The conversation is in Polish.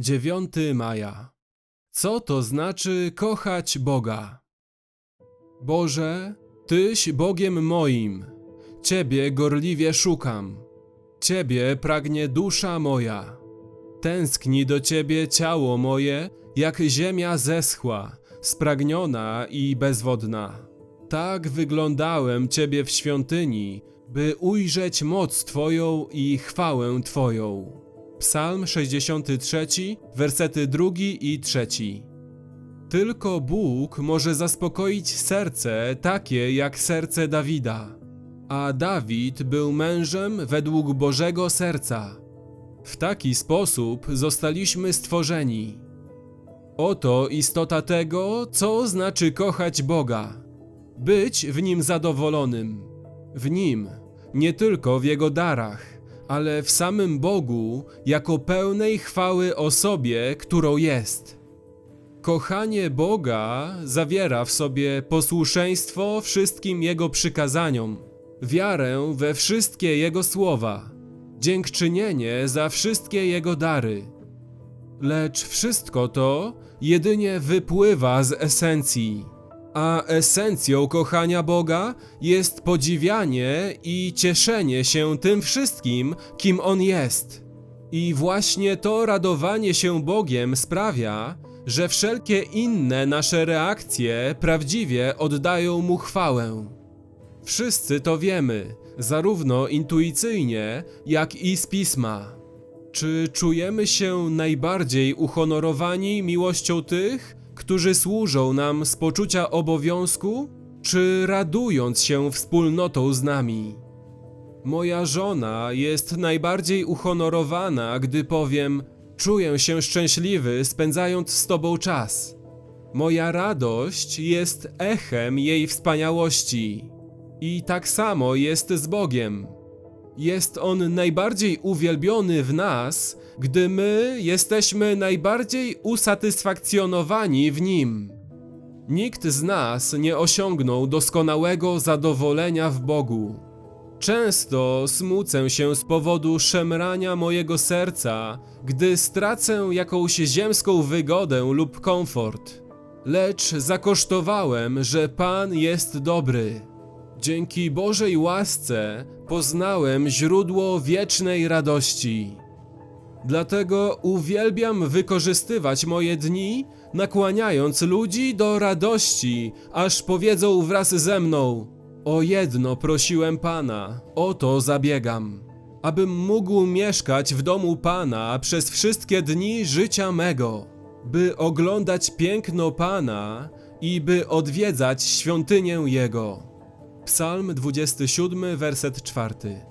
9 maja. Co to znaczy kochać Boga? Boże, Tyś Bogiem moim, Ciebie gorliwie szukam, Ciebie pragnie dusza moja. Tęskni do Ciebie ciało moje, jak ziemia zeschła, spragniona i bezwodna. Tak wyglądałem Ciebie w świątyni, by ujrzeć moc Twoją i chwałę Twoją. Psalm 63, wersety drugi i trzeci. Tylko Bóg może zaspokoić serce takie jak serce Dawida, a Dawid był mężem według Bożego serca. W taki sposób zostaliśmy stworzeni. Oto istota tego, co znaczy kochać Boga. Być w Nim zadowolonym. W Nim, nie tylko w Jego darach, ale w samym Bogu, jako pełnej chwały osobie, którą jest. Kochanie Boga zawiera w sobie posłuszeństwo wszystkim Jego przykazaniom, wiarę we wszystkie Jego słowa, dziękczynienie za wszystkie Jego dary. Lecz wszystko to jedynie wypływa z esencji, a esencją kochania Boga jest podziwianie i cieszenie się tym wszystkim, kim On jest. I właśnie to radowanie się Bogiem sprawia, że wszelkie inne nasze reakcje prawdziwie oddają Mu chwałę. Wszyscy to wiemy, zarówno intuicyjnie, jak i z pisma. Czy czujemy się najbardziej uhonorowani miłością tych, którzy służą nam z poczucia obowiązku, czy radując się wspólnotą z nami? Moja żona jest najbardziej uhonorowana, gdy powiem: Czuję się szczęśliwy, spędzając z Tobą czas. Moja radość jest echem jej wspaniałości. I tak samo jest z Bogiem. Jest On najbardziej uwielbiony w nas, gdy my jesteśmy najbardziej usatysfakcjonowani w Nim. Nikt z nas nie osiągnął doskonałego zadowolenia w Bogu. Często smucę się z powodu szemrania mojego serca, gdy stracę jakąś ziemską wygodę lub komfort. Lecz zakosztowałem, że Pan jest dobry. Dzięki Bożej łasce poznałem źródło wiecznej radości. Dlatego uwielbiam wykorzystywać moje dni, nakłaniając ludzi do radości, aż powiedzą wraz ze mną: O jedno prosiłem Pana, o to zabiegam, abym mógł mieszkać w domu Pana przez wszystkie dni życia mego, by oglądać piękno Pana i by odwiedzać świątynię Jego. Psalm 27, werset 4.